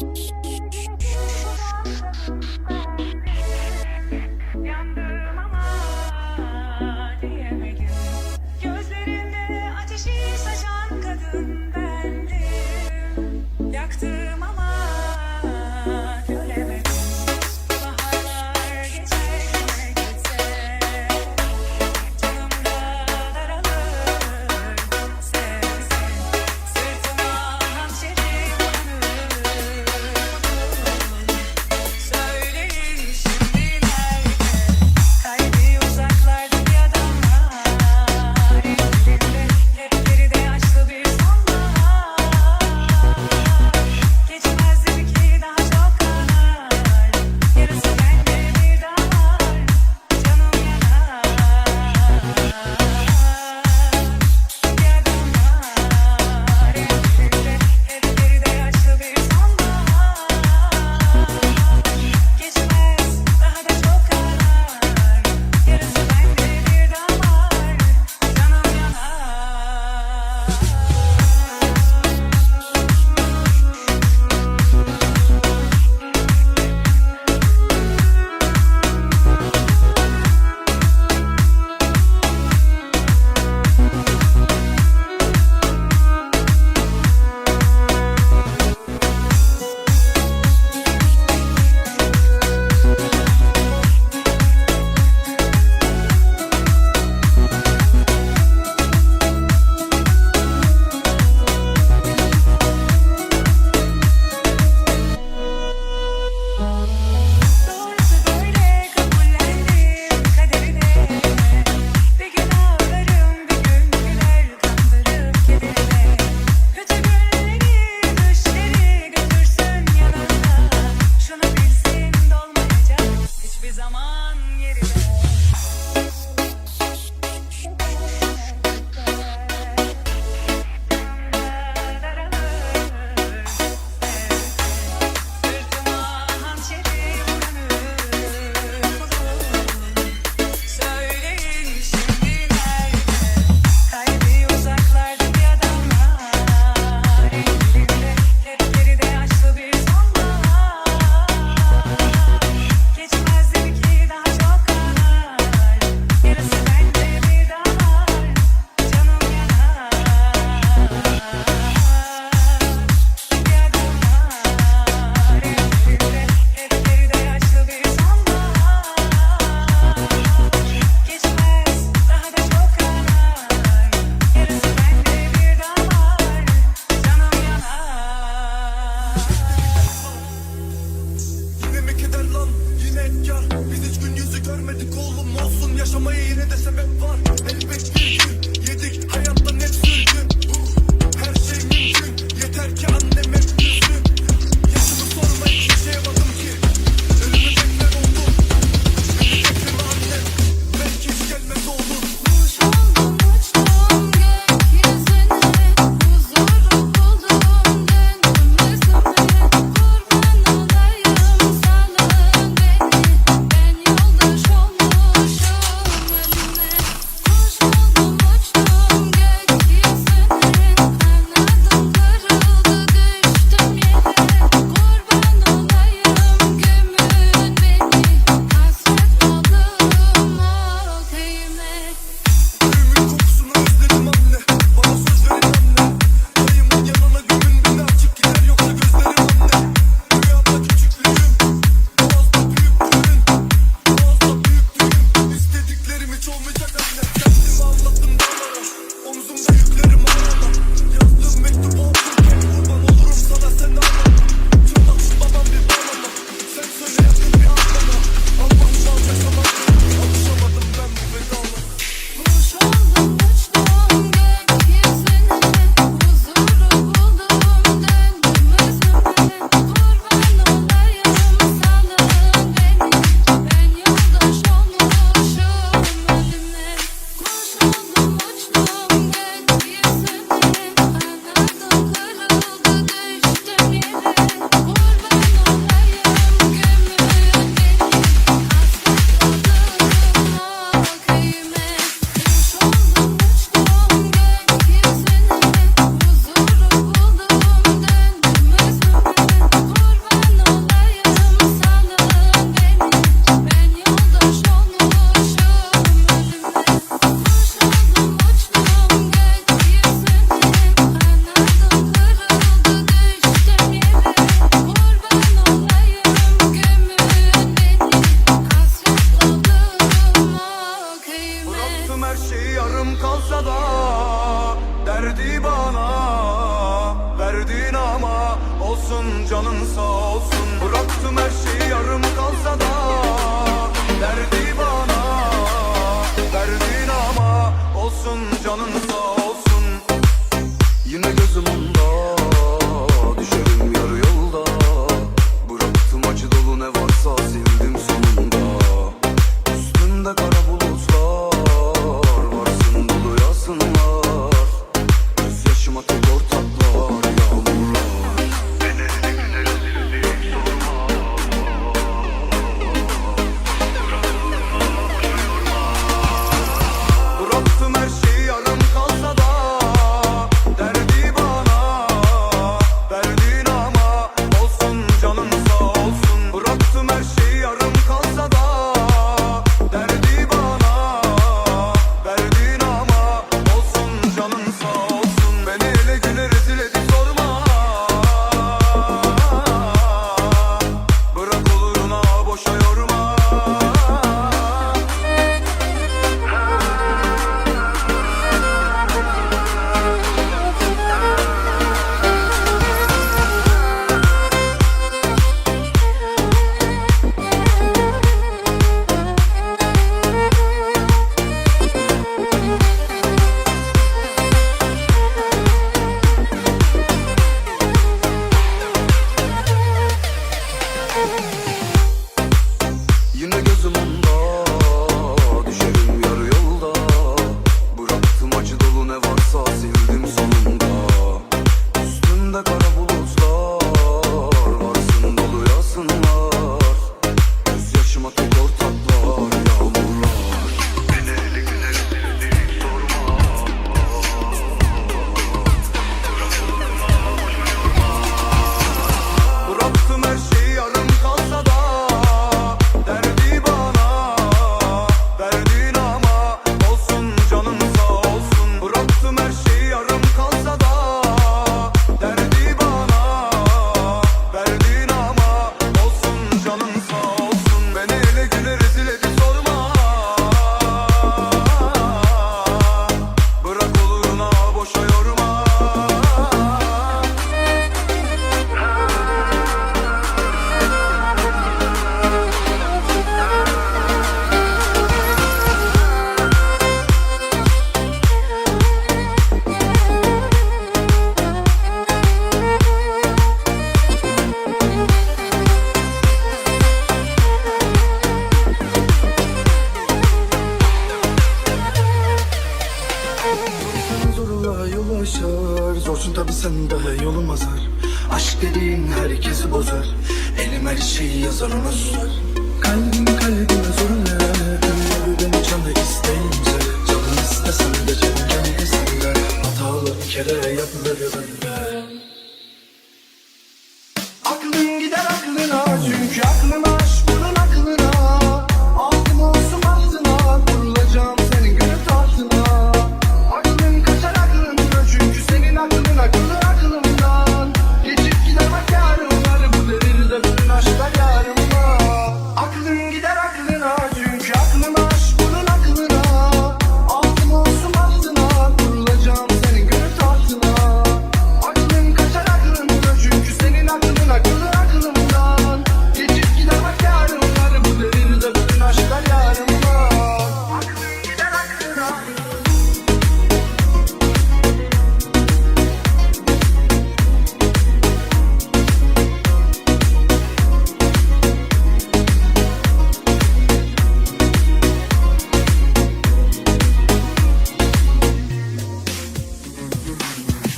Thank you. olsun yaşamaya yine de sebep var. Elbet bir gün şeyi yazar Kalbim kalbime sorun ne canı isteyimse Canı istesem de çekeceğim isimler Hatalı bir kere yapılır bende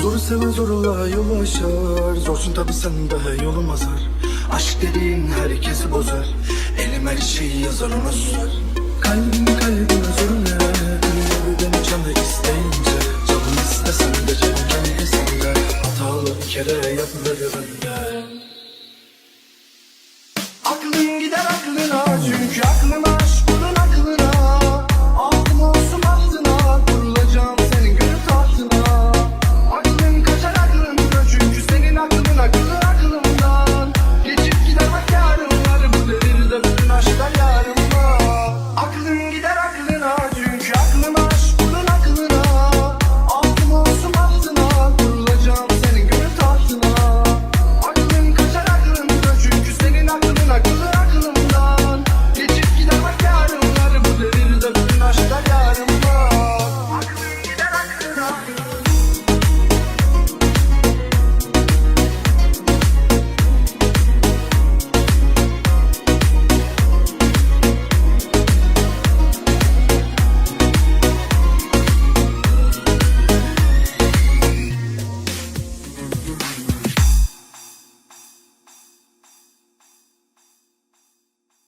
Zoru seven zorla yol aşar. Zorsun tabi sen de yolum azar. Aşk dediğin herkesi bozar. Elim her şeyi yazar ona susar Kalbim kalbime zorun ne? Canı isteyince Canım istesen de çevreni esinde Hatalı bir kere yapmıyorum ben. Aklın gider aklına Çünkü aklın aşk